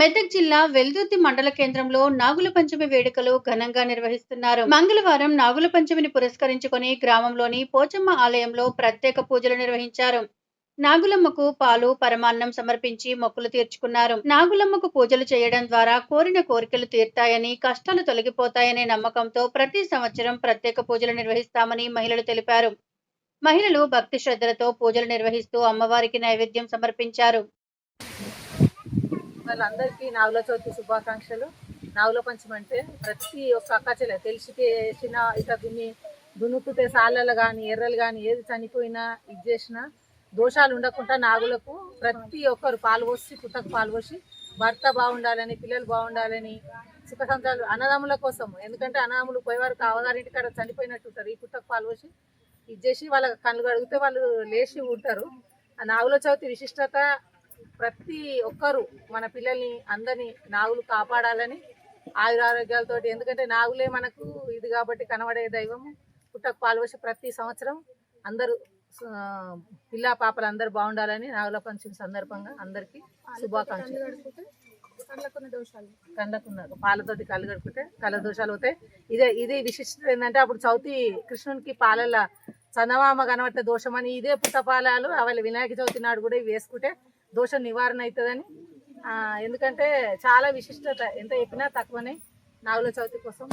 మెదక్ జిల్లా వెల్దుర్తి మండల కేంద్రంలో నాగుల పంచమి వేడుకలు ఘనంగా నిర్వహిస్తున్నారు. మంగళవారం నాగుల పంచమిని పురస్కరించుకొని గ్రామంలోని పోచమ్మ ఆలయంలో ప్రత్యేక పూజలు నిర్వహించారు. నాగులమ్మకు పాలు పరమాన్నం సమర్పించి మొక్కులు తీర్చుకున్నారు. నాగులమ్మకు పూజలు చేయడం ద్వారా కోరిన కోరికలు తీర్తాయని కష్టాలు తొలగిపోతాయనే నమ్మకంతో ప్రతి సంవత్సరం ప్రత్యేక పూజలు నిర్వహిస్తామని మహిళలు తెలిపారు. మహిళలు భక్తి శ్రద్ధలతో పూజలు నిర్వహిస్తూ అమ్మవారికి నైవేద్యం సమర్పించారు. వాళ్ళందరికీ నాగుల చవితి శుభాకాంక్షలు. నాగుల పంచమి అంటే ప్రతి ఒక్క అక్క చెల్లె తెలిసి చేసిన ఇక దున్ని దున్నుకుతే సాళ్ళలు కానీ ఎర్రలు కానీ ఏది చనిపోయినా ఇది చేసినా దోషాలు ఉండకుండా నాగులకు ప్రతి ఒక్కరు పాలు పోసి పుట్టకు పాలు పోసి భర్త బాగుండాలని పిల్లలు బాగుండాలని సుఖ సంతాలు అన్నదమ్ముల కోసం. ఎందుకంటే అన్నదమ్ములు పోయేవారికి అవగారింటి కాడ చనిపోయినట్టు ఉంటారు. ఈ పుట్టకు పాలు పోసి ఇది చేసి వాళ్ళ కళ్ళు కడిగితే వాళ్ళు లేచి ఉంటారు ఆ నాగుల చవితి విశిష్టత ప్రతి ఒక్కరు మన పిల్లల్ని అందరినీ నాగులు కాపాడాలని ఆయురారోగ్యాలతో ఎందుకంటే నాగులే మనకు ఇది కాబట్టి కనబడే దైవం పుట్టకు పాల్వసి ప్రతి సంవత్సరం అందరూ పిల్ల పాపలు అందరూ బాగుండాలని నాగుల పంచమి సందర్భంగా అందరికీ శుభాకాంక్షలు. కండ్లకున్న పాలతోటి కళ్ళు కడుపుతే కళ్ళ దోషాలు అవుతాయి ఇదే ఇది విశిష్టత ఏంటంటే అప్పుడు చవితి కృష్ణునికి పాలల చందమామ కనబట్టే దోషం అని ఇదే పుట్టపాలాలు అవళ వినాయక చవితి నాడు కూడా ఇవి వేసుకుంటే దోష నివారణ అవుతుందని. ఎందుకంటే చాలా విశిష్టత ఎంత చెప్పినా తక్కువనే. నాగుల చవితి కోసం